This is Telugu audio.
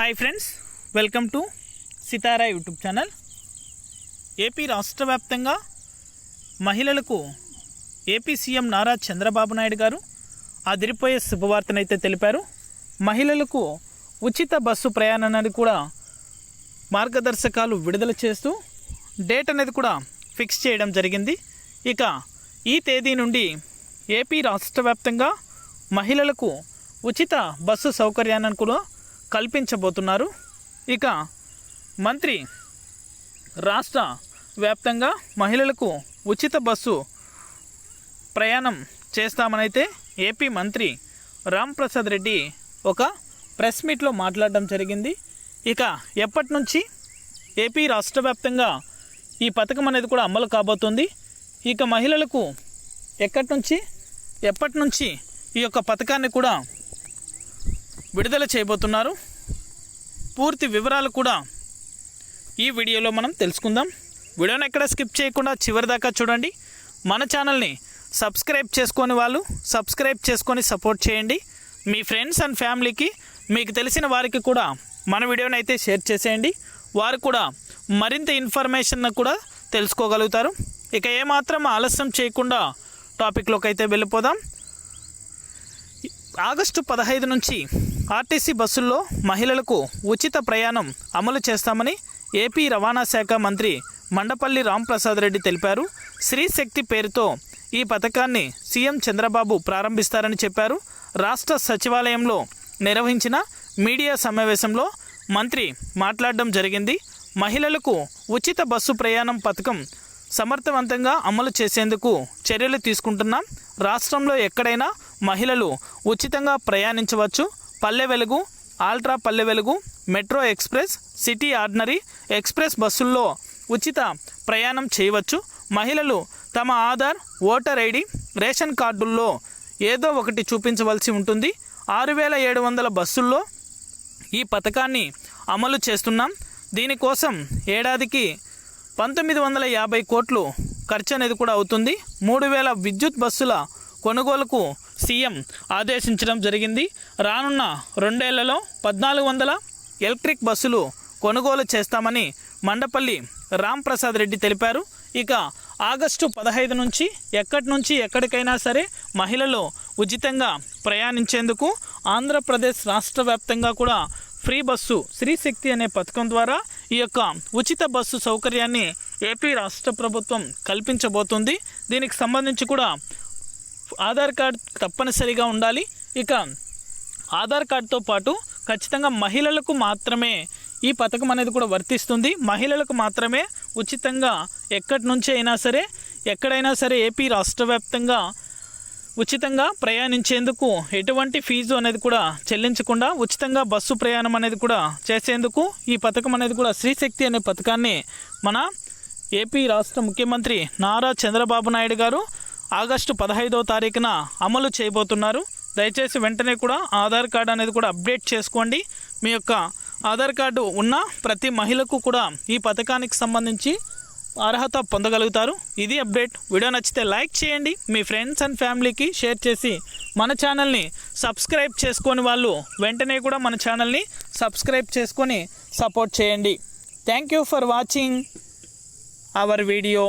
Hi friends welcome to Sitara YouTube channel AP రాష్ట్ర వ్యాప్తంగా మహిళలకు ఏపీ సీఎం నారా చంద్రబాబు నాయుడు గారు అదిరిపోయే శుభవార్తనైతే తెలిపారు. మహిళలకు ఉచిత బస్సు ప్రయాణాన్ని కూడా మార్గదర్శకాలు విడుదల చేస్తూ డేట్ అనేది కూడా ఫిక్స్ చేయడం జరిగింది. ఇక ఈ తేదీ నుండి ఏపీ రాష్ట్ర వ్యాప్తంగా మహిళలకు ఉచిత బస్సు సౌకర్యాన్ని కూడా కల్పించబోతున్నారు. ఇక మంత్రి రాష్ట్ర వ్యాప్తంగా మహిళలకు ఉచిత బస్సు ప్రయాణం చేస్తామనైతే ఏపీ మంత్రి రామ్ప్రసాద్ రెడ్డి ఒక ప్రెస్ మీట్లో మాట్లాడడం జరిగింది. ఇక ఎప్పటి నుంచి ఏపీ రాష్ట్ర వ్యాప్తంగా ఈ పథకం అనేది కూడా అమలు కాబోతుంది. ఇక మహిళలకు ఎక్కడి నుంచి ఎప్పటి నుంచి ఈ యొక్క పథకాన్ని కూడా విడుదల చేయబోతున్నారు. పూర్తి వివరాలు కూడా ఈ వీడియోలో మనం తెలుసుకుందాం. వీడియోని ఎక్కడ స్కిప్ చేయకుండా చివరి దాకా చూడండి. మన ఛానల్ని సబ్స్క్రైబ్ చేసుకొని వాళ్ళు సబ్స్క్రైబ్ చేసుకొని సపోర్ట్ చేయండి. మీ ఫ్రెండ్స్ అండ్ ఫ్యామిలీకి మీకు తెలిసిన వారికి కూడా మన వీడియోని అయితే షేర్ చేసేయండి. వారు కూడా మరింత ఇన్ఫర్మేషన్ కూడా తెలుసుకోగలుగుతారు. ఇక ఏమాత్రం ఆలస్యం చేయకుండా టాపిక్లోకి అయితే వెళ్ళిపోదాం. ఆగస్టు పదహైదు నుంచి ఆర్టీసీ బస్సుల్లో మహిళలకు ఉచిత ప్రయాణం అమలు చేస్తామని ఏపీ రవాణా శాఖ మంత్రి మండపల్లి రాంప్రసాద్ రెడ్డి తెలిపారు. స్త్రీ శక్తి పేరుతో ఈ పథకాన్ని సీఎం చంద్రబాబు ప్రారంభిస్తారని చెప్పారు. రాష్ట్ర సచివాలయంలో నిర్వహించిన మీడియా సమావేశంలో మంత్రి మాట్లాడడం జరిగింది. మహిళలకు ఉచిత బస్సు ప్రయాణం పథకం సమర్థవంతంగా అమలు చేసేందుకు చర్యలు తీసుకుంటున్నాం. రాష్ట్రంలో ఎక్కడైనా మహిళలు ఉచితంగా ప్రయాణించవచ్చు. పల్లె Velugu ultra Palle Velugu metro express city ordinary express బస్సుల్లో ఉచిత ప్రయాణం చేయవచ్చు. మహిళలు తమ ఆధార్ ఓటర్ ఐడి రేషన్ కార్డుల్లో ఏదో ఒకటి చూపించవలసి ఉంటుంది. ఆరు వేల ఏడు వందల బస్సుల్లో ఈ పథకాన్ని అమలు చేస్తున్నాం. దీనికోసం ఏడాదికి పంతొమ్మిది వందల యాభై కోట్లు ఖర్చు అనేది కూడా అవుతుంది. మూడు వేల విద్యుత్ బస్సుల కొనుగోలుకు సీఎం ఆదేశించడం జరిగింది. రానున్న రెండేళ్ళలో పద్నాలుగు వందల ఎలక్ట్రిక్ బస్సులు కొనుగోలు చేస్తామని మండపల్లి రాంప్రసాద్ రెడ్డి తెలిపారు. ఇక ఆగస్టు పదహైదు నుంచి ఎక్కడి నుంచి ఎక్కడికైనా సరే మహిళలు ఉచితంగా ప్రయాణించేందుకు ఆంధ్రప్రదేశ్ రాష్ట్ర వ్యాప్తంగా కూడా ఫ్రీ బస్సు శ్రీశక్తి అనే పథకం ద్వారా ఈ యొక్క ఉచిత బస్సు సౌకర్యాన్ని ఏపీ రాష్ట్ర ప్రభుత్వం కల్పించబోతుంది. దీనికి సంబంధించి కూడా ఆధార్ కార్డ్ తప్పనిసరిగా ఉండాలి. ఇక ఆధార్ కార్డుతో పాటు ఖచ్చితంగా మహిళలకు మాత్రమే ఈ పథకం అనేది కూడా వర్తిస్తుంది. మహిళలకు మాత్రమే ఉచితంగా ఎక్కడి నుంచి అయినా సరే ఎక్కడైనా సరే ఏపీ రాష్ట్ర వ్యాప్తంగా ఉచితంగా ప్రయాణించేందుకు ఎటువంటి ఫీజు అనేది కూడా చెల్లించకుండా ఉచితంగా బస్సు ప్రయాణం అనేది కూడా చేసేందుకు ఈ పథకం అనేది కూడా శ్రీశక్తి అనే పథకాన్ని మన ఏపీ రాష్ట్ర ముఖ్యమంత్రి నారా చంద్రబాబు నాయుడు గారు ఆగస్టు పదహైదవ తారీఖున అమలు చేయబోతున్నారు. దయచేసి వెంటనే కూడా ఆధార్ కార్డు అనేది కూడా అప్డేట్ చేసుకోండి. మీ యొక్క ఆధార్ కార్డు ఉన్న ప్రతి మహిళకు కూడా ఈ పథకానికి సంబంధించి అర్హత పొందగలుగుతారు. ఇది అప్డేట్. వీడియో నచ్చితే లైక్ చేయండి. మీ ఫ్రెండ్స్ అండ్ ఫ్యామిలీకి షేర్ చేసి మన ఛానల్ని సబ్స్క్రైబ్ చేసుకొని వాళ్ళు వెంటనే కూడా మన ఛానల్ని సబ్స్క్రైబ్ చేసుకొని సపోర్ట్ చేయండి. Thank you for watching our video.